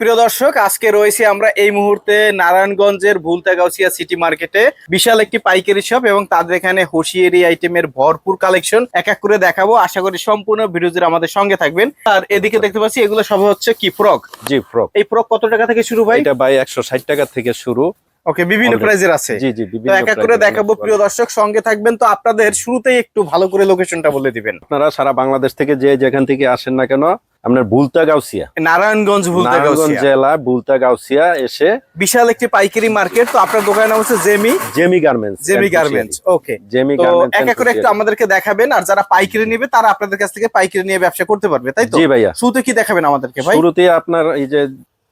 প্রিয় দর্শক আজকে রয়েছে আমরা এই মুহূর্তে নারায়ণগঞ্জের ভুলতাগাউসিয়া সিটি মার্কেটে বিশাল একটি পাইকারি শপ এবং তাদের এখানে হোসিয়ারি আইটেমের ভরপুর কালেকশন এক এক করে দেখাবো। আশা করি সম্পূর্ণ ভিডিওজের আমাদের সঙ্গে থাকবেন। আর এদিকে দেখতে পাচ্ছি এগুলো সব হচ্ছে কি ফ্রক জি ফ্রক এই ফ্রক কত টাকা থেকে শুরু ভাই? এটা ভাই একশো ষাট টাকা থেকে শুরু। ওকে বিভিন্ন প্রাইজের আছে। জি জি তো বিভিন্ন এক এক করে দেখাবো প্রিয় দর্শক সঙ্গে থাকবেন। তো আপনাদের শুরুতেই একটু ভালো করে লোকেশনটা বলে দিবেন। আপনারা সারা বাংলাদেশ থেকে যে যেখান থেকে আসেন না কেন আপনার বুলতা গাউসিয়া নারায়ণগঞ্জ নারায়ণগঞ্জ ভুলতাগাউসিয়া জেলা বুলতা গাউসিয়া এসে বিশাল একটি পাইকারি মার্কেট। তো আপনার দোকানের নাম হচ্ছে Jemi. Jemi garments Jemi garments okay. Jemi garments এক এক করে একটু আমাদেরকে দেখাবেন আর যারা পাইকারি নেবে তারা আপনাদের কাছ থেকে পাইকারি নিয়ে ব্যবসা করতে পারবে তাই তো? জি ভাইয়া। শুরুতে কি দেখাবেন আমাদেরকে ভাই? শুরুতে আপনার এই যে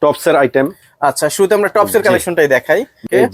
টপসের আইটেম। আচ্ছা শুরুতে আমরা টপসের। কালেকশনটাই দেখাই।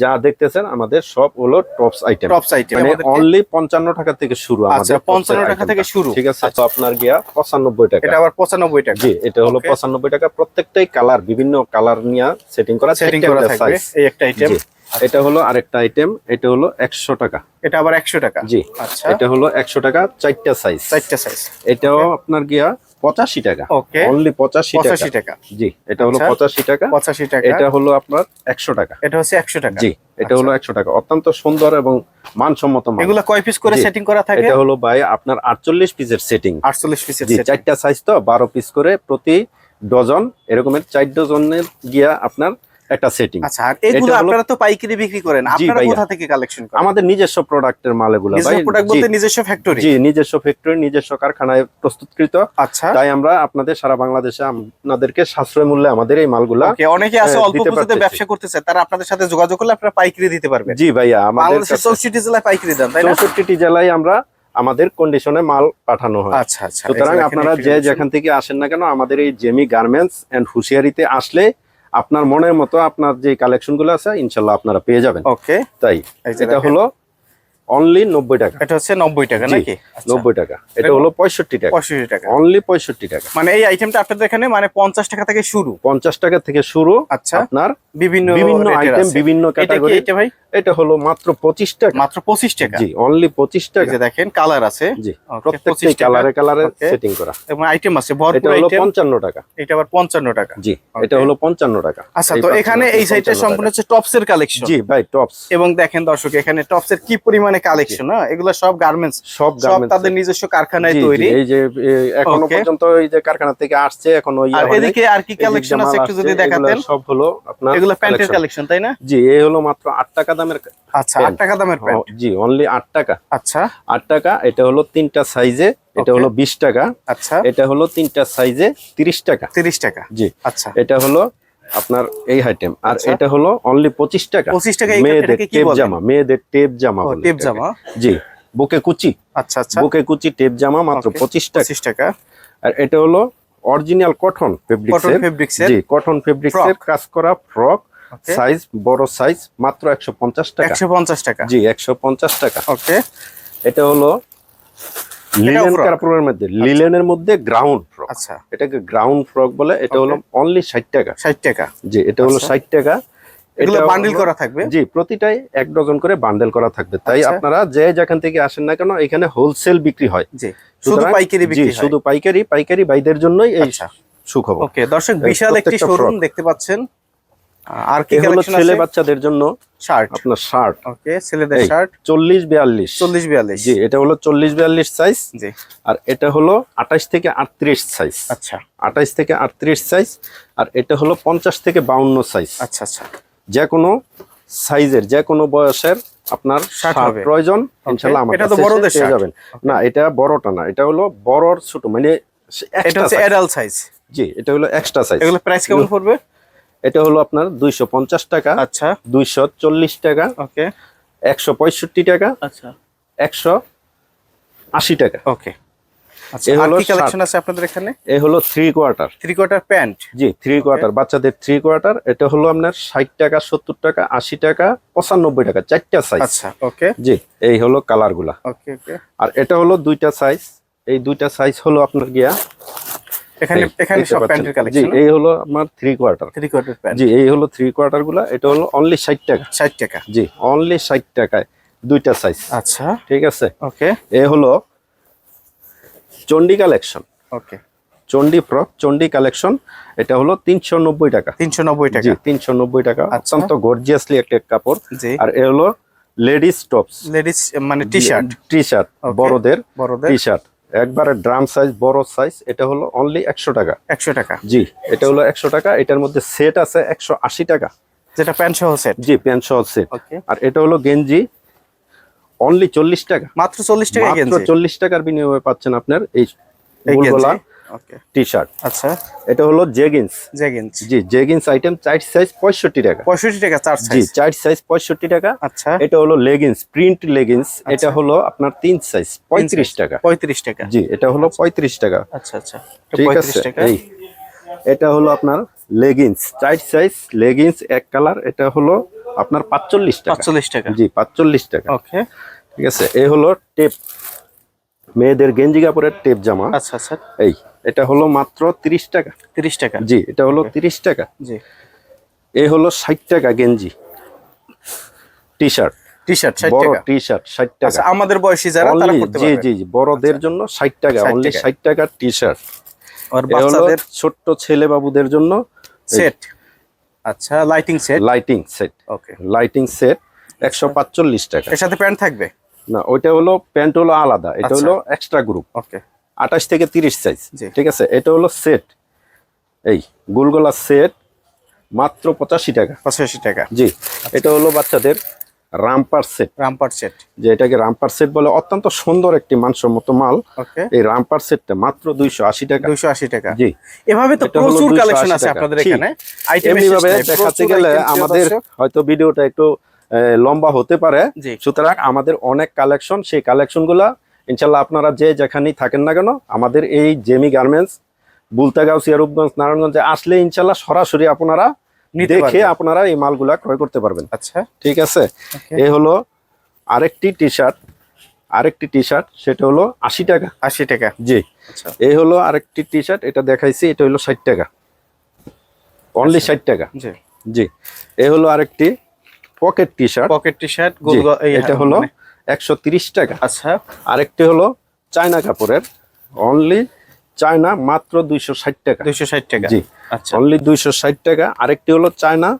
যা দেখতেছেন আমাদের সব হলো টপস আইটেম। টপস আইটেম মানে অনলি পঞ্চান্ন টাকা থেকে শুরু আচ্ছা আমাদের পঞ্চান্ন tops এর টাকা থেকে শুরু। ঠিক আছে আচ্ছা, তো আপনার গিয়া পঁচানব্বই টাকা। এটা আবার পঁচানব্বই টাকা। জি এটা হলো Okay. পঁচানব্বই টাকা। প্রত্যেকটাই কালার বিভিন্ন কালার নিয়ে সেটিং করা সেটিং করা থাকবে এই একটা আইটেম। এটা হলো আরেকটা আইটেম এটা হলো একশো টাকা। এটা আবার একশো টাকা? জি আচ্ছা। এটা হলো একশো টাকা চারটা সাইজ চারটা সাইজ এটাও আপনার গিয়া পঁচাশি টাকা। ওকে অনলি পঁচাশি টাকা। পঁচাশি টাকা। জি এটা হলো আচ্ছা। পঁচাশি টাকা। পঁচাশি টাকা। এটা হলো আপনার একশো টাকা। এটা হচ্ছে একশো টাকা। জি এটা হলো একশো টাকা। অত্যন্ত সুন্দর এবং মানসম্মত এগুলা কয় পিস করে সেটিং করা থাকে? এটা হলো ভাই আপনার আটচল্লিশ পিসের সেটিং আটচল্লিশ পিসের চারটা সাইজ তো বারো পিস করে প্রতি ডজন এরকমের চার ডজনের গিয়া আপনার একটা সেটিং আচ্ছা আর এগুলো আপনারা তো পাইকারি বিক্রি করেন। আপনারা কোথা থেকে কালেকশন করেন? আমাদের নিজস্ব প্রোডাক্টের মাল এগুলো নিজস্ব প্রোডাক্ট বলতে নিজস্ব ফ্যাক্টরি জি নিজস্ব ফ্যাক্টরি নিজস্ব কারখানায় প্রস্তুতকৃত। আচ্ছা। তাই আমরা আপনাদের সারা বাংলাদেশে আপনাদেরকে সাশ্রয় মূল্যে আমাদের এই মালগুলা ওকে অনেকে আছে অল্প পুঁজিতে ব্যবসা করতে চায় তারা আপনাদের সাথে যোগাযোগ করলে আপনারা পাইকারি দিতে পারবেন। জি ভাইয়া আমাদের বাংলাদেশের চৌষট্টি জেলায় পাইকারি দেন তাই না? জেলায় আমরা আমাদের কন্ডিশনে মাল পাঠানো হয়। আচ্ছা আচ্ছা সুতরাং আপনারা যে যেখান থেকে আসেন না কেন আমাদের এই জেমি গার্মেন্টস এন্ড হুশিয়ারিতে আসলে আপনার মনের মতো আপনার যে কালেকশনগুলো আছে ইনশাল্লাহ আপনারা পেয়ে যাবেন। ওকে তাই এটা হলো অনলি নব্বই টাকা। এটা হচ্ছে নব্বই টাকা নাকি? আচ্ছা, নব্বই টাকা। এটা হলো পঁয়ষট্টি টাকা। পঁয়ষট্টি টাকা। অনলি পঁয়ষট্টি টাকা। মানে এই আইটেমটা আপনাদের এখানে মানে পঞ্চাশ টাকা থেকে শুরু। পঞ্চাশ টাকা থেকে শুরু আচ্ছা। আপনার বিভিন্ন বিভিন্ন আইটেম বিভিন্ন ক্যাটাগরি এটা ভাই? এটা হলো মাত্র পঁচিশ টাকা। মাত্র পঁচিশ টাকা। জি অনলি পঁচিশ টাকা। দেখেন কালার আছে। জি প্রত্যেকটি 25 কালারে কালারে সেটিং করা। এবং আইটেম আছে এটা হলো পঞ্চান্ন টাকা। এটা আবার পঞ্চান্ন টাকা। জি এটা হলো পঞ্চান্ন টাকা। আচ্ছা তো এখানে এই সাইডে 55 সম্পূর্ণ হচ্ছে টপস এর কালেকশন জি ভাই টপস এবং দেখেন দর্শক এখানে টপস এর কি পরিমাণে কালেকশন এগুলো সব গার্মেন্টস সব সব গার্মেন্টস তাদের নিজস্ব কারখানায় জি, জি, তৈরি। এই যে এখনও পর্যন্ত এই যে কারখানা থেকে আসছে এখনও ইয়া আর এদিকে আর কি কালেকশন আছে একটু যদি দেখাতেন? সব হলো আপনার এগুলো প্যান্টের কালেকশন তাই না? জি এই হলো মাত্র আট টাকা দামের আচ্ছা আট টাকা দামের প্যান্ট। জি অনলি আট টাকা। আচ্ছা। আট টাকা এটা হলো তিনটা সাইজে এটা. হলো বিশ টাকা। আচ্ছা। এটা হলো তিনটা সাইজে তিরিশ টাকা। তিরিশ টাকা। জি। আচ্ছা। এটা হলো আপনার এই আইটেম আর আচ্ছা। এটা হলো অনলি পঁচিশ টাকা। পঁচিশ টাকা মেয়েদের টেপ জামা মেয়েদের টেপ জামা টেপ জামা। জি বুকে কুচি। আচ্ছা আচ্ছা। বুকে কুচি টেপ জামা মাত্র. পঁচিশ টাকা। পঁচিশ টাকা। আর এটা হলো অরিজিনাল কটন ফেব্রিক্স জি কটন ফেব্রিক্স এর কাজ করা ফ্রক সাইজ বড় সাইজ মাত্র একশো পঞ্চাশ টাকা। একশো পঞ্চাশ টাকা। জি একশো পঞ্চাশ টাকা। ওকে এটা হলো লিলেন? কাপড়ের মধ্যে লিলেনের মধ্যে গ্রাউন্ড ফ্রক আচ্ছা। এটাকে গ্রাউন্ড ফ্রক বলে এটা হলো অনলি ষাট টাকা। ষাট টাকা। জি এটা হলো আচ্ছা। ষাট টাকা। এগুলো বান্ডিল করা থাকবে? জি প্রতিটাই এক ডজন করে বান্ডেল করা থাকবে। তাই আচ্ছা। আপনারা যে যেখান থেকে আসেন না কেন এখানে হোলসেল বিক্রি হয়। জি শুধু পাইকারি বিক্রি হয়। শুধু পাইকারি পাইকারি ভাইদের জন্যই এই আচ্ছা। সুখবর। ওকে দর্শক বিশাল একটি শোরুম দেখতে পাচ্ছেন। আর কি হলো ছেলে বাচ্চাদের জন্য শার্ট আপনার শার্ট ওকে ছেলেদের শার্ট চল্লিশ বিয়াল্লিশ। চল্লিশ বিয়াল্লিশ। জি এটা হলো চল্লিশ বিয়াল্লিশ সাইজ জি। আর এটা হলো আঠাশ থেকে আটত্রিশ সাইজ আচ্ছা। আঠাশ থেকে আটত্রিশ সাইজ আর এটা হলো পঞ্চাশ থেকে বাউন্ন সাইজ আচ্ছা আচ্ছা। যে কোনো সাইজের যে কোনো বয়সের আপনার শার্ট হবে। প্রয়োজন ইনশাল্লাহ আমার এটা তো বড়দের shirt। যাবেন। না এটা বড়টা না এটা হলো বড়র ছোট মানে এটা হচ্ছে। অ্যাডাল্ট সাইজ জি এটা হলো এক্সট্রা সাইজ এগুলো প্রাইস কেমন পড়বে? এটা হলো আপনার দুইশো পঞ্চাশ টাকা আচ্ছা। দুইশো চল্লিশ টাকা ওকে। একশো পঁয়ষট্টি টাকা আচ্ছা। একশো আশি টাকা। ওকে। আচ্ছা কোয়ার্টার এটা হলো আপনার ষাট টাকা সত্তর টাকা আশি টাকা পঁচানব্বই টাকা চারটা সাইজ আচ্ছা ওকে। জি এই হলো কালারগুলা। ওকে ওকে। আর এটা হলো দুইটা সাইজ এই দুইটা সাইজ হলো আপনার গিয়া এখানে এখানে সব প্যান্টের কালেকশন এই হলো আপনার three quarter three quarter pant জি এই হলো থ্রি কোয়ার্টারগুলা এটা হলো অনলি ষাট টাকা। ষাট টাকা। জি অনলি ষাট টাকায় দুইটা সাইজ আচ্ছা। ঠিক আছে? ওকে। এ হলো Chandi collection okay. Chandi frock Chandi collection এটা হলো তিনশো নব্বই টাকা। তিনশো নব্বই টাকা। তিনশো নব্বই টাকা। আচ্ছা। অত্যন্ত গর্জিয়াসলি একটা কাপড়। আর এ হলো লেডিস টপস লেডিস মানে টি শার্ট টি শার্ট বড়দের বড়দের। টি শার্ট একবারে ড্রাম সাইজ বড় সাইজ এটা হলো অনলি একশো টাকা। একশো টাকা। জি এটা হলো একশো টাকা এটার মধ্যে সেট আছে একশো আশি টাকা। যেটা প্যান্ট সহ সেট জি প্যান্ট সহ সেট আর এটা হলো গেঞ্জি অনলি চল্লিশ টাকা। মাত্র চল্লিশ টাকা চল্লিশ টাকার বিনিময়ে পাচ্ছেন আপনার এই গোলগলা টি শার্ট আচ্ছা। এটা হলো জেগিন্স গেঞ্জি জি জেগিন্স আইটেম চার সাইজ পঁয়ষট্টি টাকা। পঁয়ষট্টি টাকা চার জি চার সাইজ পঁয়ষট্টি টাকা। আচ্ছা। এটা হলো লেগিংস প্রিন্ট লেগিংস এটা হলো আপনার তিন সাইজ পঁয়ত্রিশ টাকা। পঁয়ত্রিশ টাকা। জি এটা হলো পঁয়ত্রিশ টাকা। আচ্ছা আচ্ছা। ঠিক আছে? টাকা। এই। এটা হলো আপনার লেগিংস চার সাইজ লেগিংস এক কালার এটা হলো আপনার পাঁচচল্লিশ টাকা। পাঁচচল্লিশ টাকা। জি পাঁচচল্লিশ টাকা। ওকে। ঠিক আছে? এই হলো টেপ। মেয়েদের গেঞ্জি কাপড়ের টেপ জামা। আচ্ছা আচ্ছা। এই। এটা হলো মাত্র তিরিশ টাকা। তিরিশ টাকা। জি এটা হলো তিরিশ টাকা। জি। এ হলো ষাট টাকা গেঞ্জি। টি শার্ট টি শার্ট বড় টি শার্ট ষাট আচ্ছা টাকা আমাদের বয়সী যারা তারা করতে জি আচ্ছা। জি জি বড়দের জন্য ষাট টাকা 60 অনলি ষাট টাকার টি শার্ট আর বাচ্চাদের? ছোট্ট ছেলে বাবুদের জন্য সেট আচ্ছা lighting set lighting set okay lighting set একশো পাঁচচল্লিশ টাকা। এর সাথে প্যান্ট থাকবে? না ওইটা হলো প্যান্ট হলো আলাদা। এটা আচ্ছা। হলো এক্সট্রা গ্রুপ ওকে আঠাশ থেকে তিরিশ সাইজ ঠিক আছে? এটা হলো সেট এই গোলগোলা সেট মাত্র পঁচাশি টাকা। পঁচাশি টাকা। জি এটা হলো বাচ্চাদের রামপার সেট রামপার সেট যে এটাকে রামপার সেট বলে অত্যন্ত সুন্দর একটি মানসম্মত মাল। এই রামপার সেটটা মাত্র দুইশো আশি টাকা। দুইশো আশি টাকা। জি। এভাবে তো প্রচুর কালেকশন আছে আপনাদের এখানে। আইটেম এমনি ভাবে দেখাতে গেলে আমাদের হয়তো ভিডিওটা একটু লম্বা হতে পারে। সুতরাং আমাদের অনেক কালেকশন সেই কালেকশনগুলা ইনশাল্লাহ আপনারা যে যেখানেই থাকেন না কেন আমাদের এই জেমি গার্মেন্টস বুলতাগাঁও সিয়ারুপগঞ্জ নারায়ণগঞ্জে আসলে ইনশাল্লাহ সরাসরি আপনারা দেখে আপনারা এই মালগুলা ক্রয় করতে পারবেন। আচ্ছা। ঠিক আছে. এই হলো আরেকটি টি শার্ট আরেকটি টি শার্ট সেটা হলো আশি টাকা। আশি টাকা। জি। আচ্ছা। এই হলো আরেকটি টি শার্ট এটা দেখাইছি এটা হলো ষাট টাকা। অনলি আচ্ছা। ষাট টাকা। জি। জি। এই হলো আরেকটি pocket T shirt pocket T shirt এটা হলো মানে- একশো তিরিশ টাকা। আচ্ছা। আরেকটি হলো চায়না কাপড়ের। অনলি চায়না মাত্র দুইশো ষাট টাকা। দুইশো ষাট টাকা। জি। আচ্ছা। অনলি দুইশো ষাট টাকা। আরেকটি হলো চায়না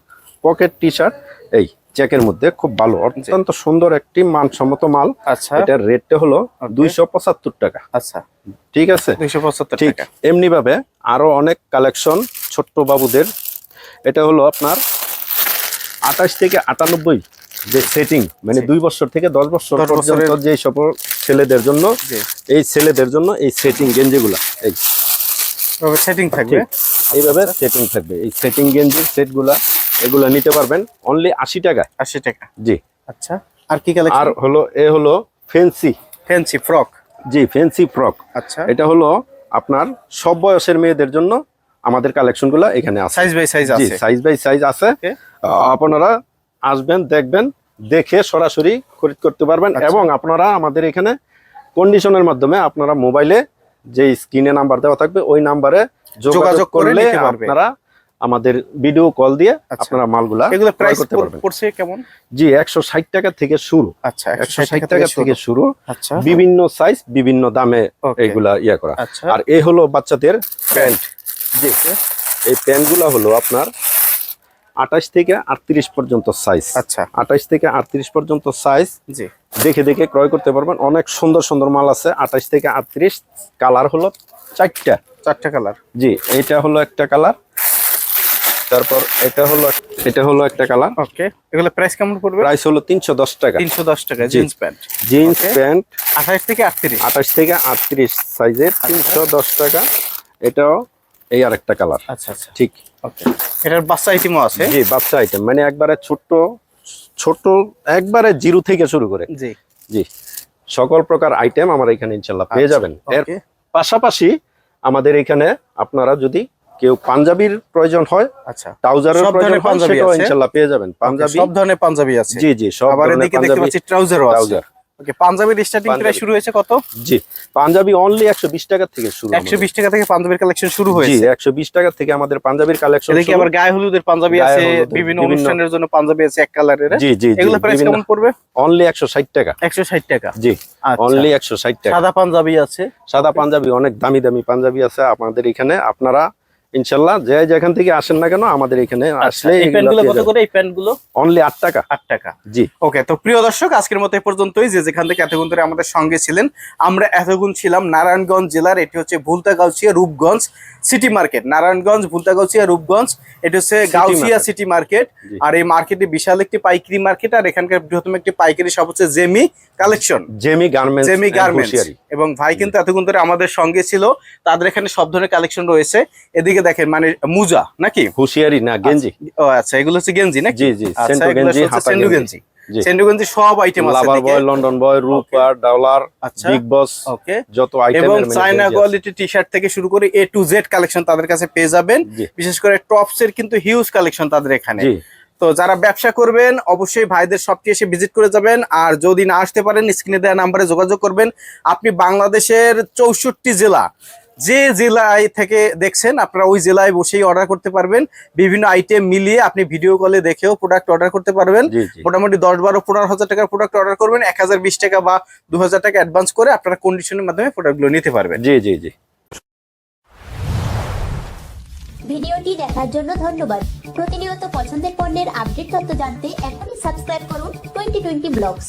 পকেট টি শার্ট এই চেকের মধ্যে খুব ভালো অত্যন্ত সুন্দর একটি মানসম্মত মাল। আচ্ছা। এটার রেটটা হলো দুইশো পঁচাত্তর টাকা। আচ্ছা। ঠিক আছে? দুইশো পঁচাত্তর ঠিক। টাকা। এমনি ভাবে আরও অনেক কালেকশন ছোট্ট বাবুদের। এটা হলো আপনার আঠাশ থেকে আটানব্বই যে সেটিং মানে দুই বছর থেকে দশ বছর পর্যন্ত যে সকল ছেলেদের জন্য এই ছেলেদের জন্য এই সেটিং গেঞ্জিগুলা এই। সেটিং থাকবে? এইভাবে সেটিং থাকবে। এই সেটিং গেঞ্জির সেটগুলা এগুলা নিতে পারবেন অনলি আশি টাকা আশি টাকা। জি। আচ্ছা আর কি আর হলো এ হলো ফেন্সি ফ্যান্সি ফ্রক জি ফেন্সি ফ্রক আচ্ছা। এটা হলো আপনার সব বয়সের মেয়েদের জন্য আমাদের কালেকশনগুলো এখানে আছে। সাইজ বাই সাইজ আছে। সাইজ বাই সাইজ আছে। আপনারা আসবেন দেখবেন দেখে সরাসরি খরিদ করতে পারবেন আচ্ছা। এবং আপনারা আমাদের এখানে কন্ডিশনের মাধ্যমে আপনারা মোবাইলে যে স্ক্রিনে নাম্বার দেওয়া থাকবে ওই নাম্বারে যোগাযোগ করলে আপনারা আমাদের ভিডিও কল দিয়ে আচ্ছা। আপনারা মালগুলা এগুলো প্রাইস করতে পারবেন। পড়ছে কেমন? জি একশো ষাট টাকা থেকে শুরু। আচ্ছা একশো ষাট টাকা থেকে শুরু। আচ্ছা। বিভিন্ন সাইজ বিভিন্ন দামে. এইগুলা ইয়া করা। আচ্ছা। আর এই হলো বাচ্চাদের প্যান্ট। জি। এই প্যান্টগুলো হলো আপনার আঠাশ থেকে আটত্রিশ পর্যন্ত সাইজ আচ্ছা। আঠাশ থেকে আটত্রিশ পর্যন্ত সাইজ জি। দেখে দেখে ক্রয় করতে পারবেন। অনেক সুন্দর সুন্দর মাল আছে। আঠাশ থেকে আটত্রিশ কালার হলো চারটা। চারটা কালার জি এটা হলো একটা কালার তারপর এটা হলো এটা হলো একটা কালার ওকে এগুলো প্রাইস কেমন পড়বে? প্রাইস হলো তিনশো দশ টাকা। তিনশো দশ টাকা জিন্স প্যান্ট জিন্স প্যান্ট আঠাশ থেকে আটত্রিশ। আঠাশ থেকে আটত্রিশ সাইজের তিনশো দশ টাকা। এটাও এই আরেকটা কালার আচ্ছা আচ্ছা। ঠিক। এটার বাচ্চা আইটেমও আছে? জি বাচ্চা আইটেম মানে একবারে ছোট্ট ছোট একবারে জিরো থেকে শুরু করে। জি। জি সকল প্রকার আইটেম আমার এখানে ইনশাল্লাহ পেয়ে আচ্ছা, যাবেন। এর পাশাপাশি আমাদের এখানে আপনারা যদি কেউ পাঞ্জাবির প্রয়োজন হয় আচ্ছা। ট্রাউজারের প্রয়োজন হয় সেটাও আছে? পেয়ে যাবেন। পাঞ্জাবি সব ধরনের পাঞ্জাবি আছে। জি জি সব আবার ধরনের এদিকে দেখতে পাঞ্জাবি পাচ্ছি ট্রাউজারও আছে। ট্রাউজার। ওকে পাঞ্জাবির স্টার্টিং প্রাইস শুরু হয়েছে কত? জি পাঞ্জাবি অনলি টাকা থেকে শুরু একশো বিশ টাকা থেকে পাঞ্জাবির কালেকশন শুরু হয়েছে। টাকা থেকে আমাদের পাঞ্জাবির কালেকশন এদিকে আবার গায়ে হলুদের পাঞ্জাবি আছে বিভিন্ন অনুষ্ঠানের জন্য পাঞ্জাবি আছে এক কালারের জি জি এগুলো প্রাইস কেমন পড়বে? অনলি একশো ষাট টাকা। জি আচ্ছা। অনলি টাকা। সাদা পাঞ্জাবি আছে। সাদা পাঞ্জাবি অনেক দামি দামি পাঞ্জাবি আছে। আমাদের এখানে আপনারা ইনশাল্লাহ যে যেখান থেকে আসেন না কেন আমাদের এখানে আচ্ছা আসলে এই প্যান্ট কত করে? এই প্যান্ট অনলি টাকা। টাকা। জি। ওকে তো প্রিয় দর্শক আজকের মতো পর্যন্তই। যে যেখান থেকে এতক্ষণ ধরে আমাদের সঙ্গে ছিলেন আমরা এতক্ষণ ছিলাম নারায়ণগঞ্জ জেলার এটি হচ্ছে ভুলতাগাউছিয়া রূপগঞ্জ সিটি মার্কেট নারায়ণগঞ্জ ভুলতাগাউছিয়া রূপগঞ্জ এটি হচ্ছে গাউছিয়া সিটি মার্কেট আর এই মার্কেটে বিশাল একটি পাইকারি মার্কেট আর এখানকার বৃহত্তম একটি পাইকারি সব হচ্ছে Jemi collection Jemi garments Jemi garments এবং ভাই কিন্তু এতক্ষণ ধরে আমাদের সঙ্গে ছিল তাদের এখানে সব ধরনের কালেকশন রয়েছে। এদিকে দেখেন মানে মুজা নাকি? হুঁশিয়ারি না গেঞ্জি। ও আচ্ছা এগুলো হচ্ছে গেঞ্জি নাকি? জি জি আচ্ছা সেন্টো গেঞ্জি হাতা গেঞ্জি। সব আইটেম আছে লাভার বয় লন্ডন বয় রূপার আচ্ছা বিগ বস ওকে যত আইটেম এবং চায়না কোয়ালিটি টি শার্ট থেকে শুরু করে এ টু জেড কালেকশন তাদের কাছে পেয়ে যাবেন। বিশেষ করে টপস এর কিন্তু হিউজ কালেকশন তাদের এখানে। জি। তো যারা ব্যবসা করবেন অবশ্যই ভাইদের শপটি এসে ভিজিট করে যাবেন। আর যদি না আসতে পারেন স্ক্রিনে দেওয়া নাম্বারে যোগাযোগ করবেন। আপনি বাংলাদেশের চৌষট্টি জেলা যে জেলায় থেকে দেখছেন আপনারা ওই জেলায় বসেই অর্ডার করতে পারবেন। বিভিন্ন আইটেম মিলিয়ে আপনি ভিডিও কলে দেখেও প্রোডাক্ট অর্ডার করতে পারবেন। মোটামুটি দশ বারো পনেরো হাজার টাকার প্রোডাক্ট অর্ডার করবেন। এক হাজার বিশ টাকা বা দু হাজার টাকা অ্যাডভান্স করে আপনারা কন্ডিশনের মাধ্যমে প্রোডাক্টগুলো নিতে পারবেন। জি জি জি। ভিডিওটি দেখার জন্য ধন্যবাদ। প্রতিনিয়ত পছন্দের পণ্যের আপডেট তথ্য জানতে এখনই সাবস্ক্রাইব করুন টোয়েন্টি টোয়েন্টি ব্লগস